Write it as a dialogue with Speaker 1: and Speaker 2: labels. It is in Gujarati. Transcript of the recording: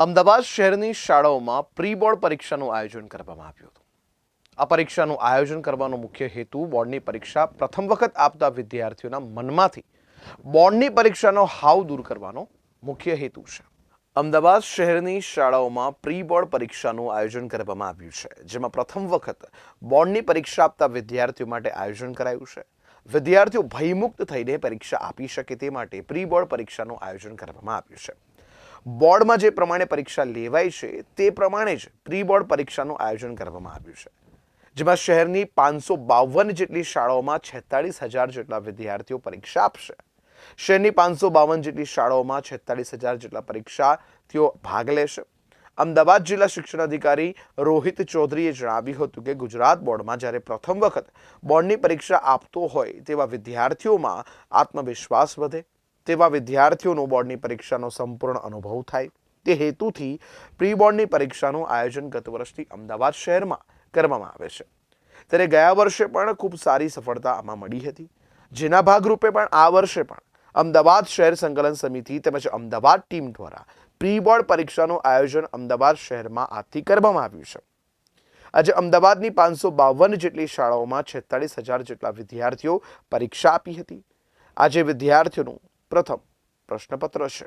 Speaker 1: અમદાવાદ શહેરની શાળાઓમાં પ્રી બોર્ડ પરીક્ષાનું આયોજન કરવામાં આવ્યું હતું. આ પરીક્ષાનું આયોજન કરવાનો મુખ્ય હેતુ બોર્ડની પરીક્ષા પ્રથમ વખત આપતા વિદ્યાર્થીઓના મનમાંથી બોર્ડની પરીક્ષાનો હાવ દૂર કરવાનો મુખ્ય હેતુ છે. અમદાવાદ શહેરની શાળાઓમાં પ્રી બોર્ડ પરીક્ષાનું આયોજન કરવામાં આવ્યું છે, જેમાં પ્રથમ વખત બોર્ડની પરીક્ષા આપતા વિદ્યાર્થીઓ માટે આયોજન કરાયું છે. વિદ્યાર્થીઓ ભયમુક્ત થઈને પરીક્ષા આપી શકે તે માટે પ્રી બોર્ડ પરીક્ષાનું આયોજન કરવામાં આવ્યું છે. બોર્ડમાં જે પ્રમાણે પરીક્ષા લેવાય છે, તે પ્રમાણે જ પ્રી બોર્ડ પરીક્ષાનું આયોજન કરવામાં આવ્યું છે. જેમાં શહેરની પાંચસો બાવન જેટલી શાળાઓમાં છેતાળીસ હજાર જેટલા વિદ્યાર્થીઓ પરીક્ષા આપશે. શહેરની પાંચસો બાવન જેટલી શાળાઓમાં છેતાળીસ હજાર જેટલા પરીક્ષાર્થીઓ ભાગ લેશે. અમદાવાદ જિલ્લા શિક્ષણ અધિકારી રોહિત ચૌધરીએ જણાવ્યું હતું કે ગુજરાત બોર્ડમાં જ્યારે પ્રથમ વખત બોર્ડની પરીક્ષા આપતો હોય તેવા વિદ્યાર્થીઓમાં આત્મવિશ્વાસ વધે. તેવા વિદ્યાર્થીઓનો બોર્ડની પરીક્ષાનો સંપૂર્ણ અનુભવ થાય. તે હેતુથી પ્રી બોર્ડની પરીક્ષાનું આયોજન ગત વર્ષથી અમદાવાદ શહેરમાં કરવામાં આવે છે. ત્યારે ગયા વર્ષે પણ ખૂબ સારી સફળતા આમાં મળી હતી. જેના ભાગરૂપે પણ આ વર્ષે પણ અમદાવાદ શહેર સંકલન સમિતિ તેમજ અમદાવાદ ટીમ દ્વારા પ્રી બોર્ડ પરીક્ષાનું આયોજન અમદાવાદ શહેરમાં આજથી કરવામાં આવ્યું છે. આજે અમદાવાદની પાંચસો બાવન જેટલી શાળાઓમાં છેતાળીસ હજાર જેટલા વિદ્યાર્થીઓ પરીક્ષા આપી હતી. આજે વિદ્યાર્થીઓનું પ્રથમ પ્રશ્નપત્ર છે.